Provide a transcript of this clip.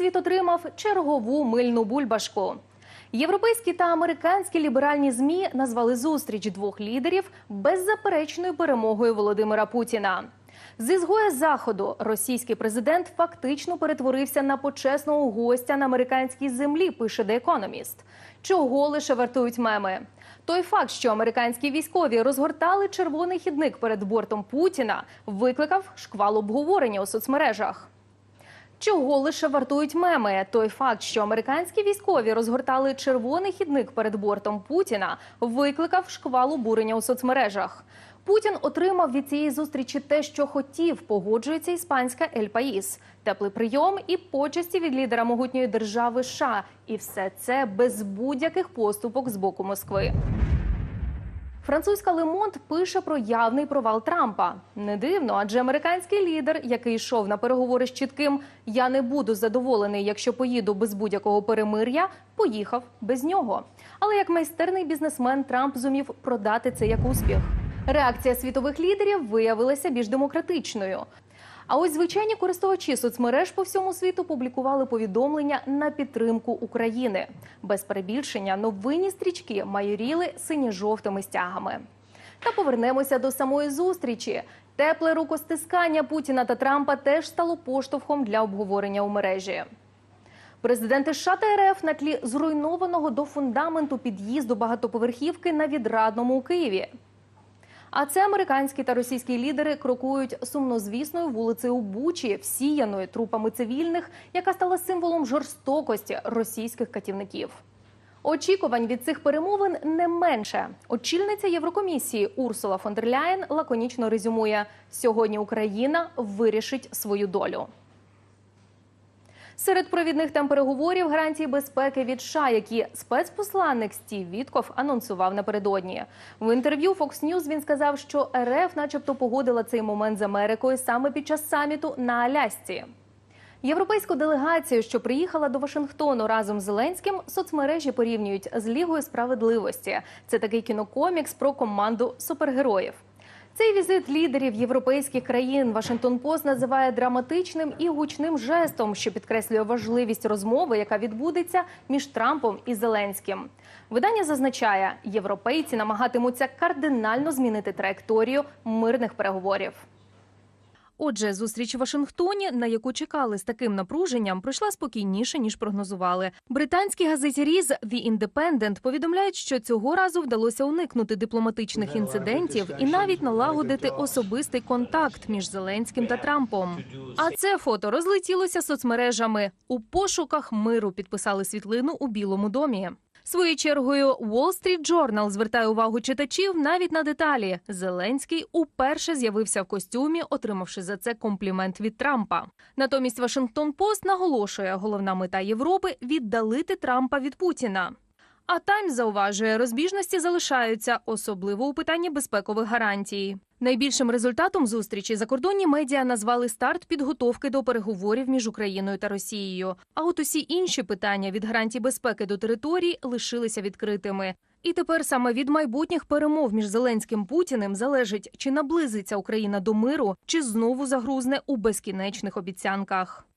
світ отримав чергову мильну бульбашку. Європейські та американські ліберальні змі назвали зустріч двох лідерів беззаперечною перемогою Володимира Путіна. З ізгоя заходу російський президент фактично перетворився на почесного гостя на американській землі. Пише The Economist. Чого лише вартують меми? Той факт, що американські військові розгортали червоний хідник перед бортом Путіна, викликав шквал обговорення у соцмережах. Чого лише вартують меми? Той факт, що американські військові розгортали червоний хідник перед бортом Путіна, викликав шквал обурення у соцмережах. Путін отримав від цієї зустрічі те, що хотів, погоджується іспанська Ель Паїс. Теплий прийом і почесті від лідера могутньої держави США. І все це без будь-яких поступок з боку Москви. Французька Лемонт пише про явний провал Трампа. Не дивно, адже американський лідер, який йшов на переговори з чітким Я не буду задоволений, якщо поїду без будь-якого перемир'я, поїхав без нього. Але як майстерний бізнесмен Трамп зумів продати це як успіх. Реакція світових лідерів виявилася більш демократичною. А ось звичайні користувачі соцмереж по всьому світу публікували повідомлення на підтримку України. Без перебільшення новинні стрічки майоріли синьо-жовтими стягами. Та повернемося до самої зустрічі. Тепле рукостискання Путіна та Трампа теж стало поштовхом для обговорення у мережі. Президенти США та РФ на тлі зруйнованого до фундаменту під'їзду багатоповерхівки на відрадному у Києві. А це американські та російські лідери крокують сумнозвісною вулицею Бучі, всіяною трупами цивільних, яка стала символом жорстокості російських катівників. Очікувань від цих перемовин не менше. Очільниця Єврокомісії Урсула фон дер Ляєн лаконічно резюмує: сьогодні Україна вирішить свою долю. Серед провідних тем переговорів гарантії безпеки від США, які спецпосланник Стів Вітков анонсував напередодні. В інтерв'ю Fox News він сказав, що РФ, начебто, погодила цей момент з Америкою саме під час саміту на Алясці. Європейську делегацію, що приїхала до Вашингтону разом з Зеленським, соцмережі порівнюють з Лігою справедливості. Це такий кінокомікс про команду супергероїв. Цей візит лідерів європейських країн Вашингтон Пост називає драматичним і гучним жестом, що підкреслює важливість розмови, яка відбудеться між Трампом і Зеленським. Видання зазначає, європейці намагатимуться кардинально змінити траєкторію мирних переговорів. Отже, зустріч у Вашингтоні, на яку чекали з таким напруженням, пройшла спокійніше ніж прогнозували. Британські газеті Різ The Independent повідомляють, що цього разу вдалося уникнути дипломатичних інцидентів і навіть налагодити особистий контакт між Зеленським та Трампом. А це фото розлетілося соцмережами. У пошуках миру підписали світлину у Білому домі. Своєю чергою Wall Street Journal звертає увагу читачів навіть на деталі. Зеленський уперше з'явився в костюмі, отримавши за це комплімент від Трампа. Натомість Вашингтон Пост наголошує, головна мета Європи віддалити Трампа від Путіна. А Таймс зауважує, розбіжності залишаються, особливо у питанні безпекових гарантій. Найбільшим результатом зустрічі закордонні медіа назвали старт підготовки до переговорів між Україною та Росією. А от усі інші питання від гарантій безпеки до територій лишилися відкритими. І тепер саме від майбутніх перемов між Зеленським Путіним залежить, чи наблизиться Україна до миру, чи знову загрузне у безкінечних обіцянках.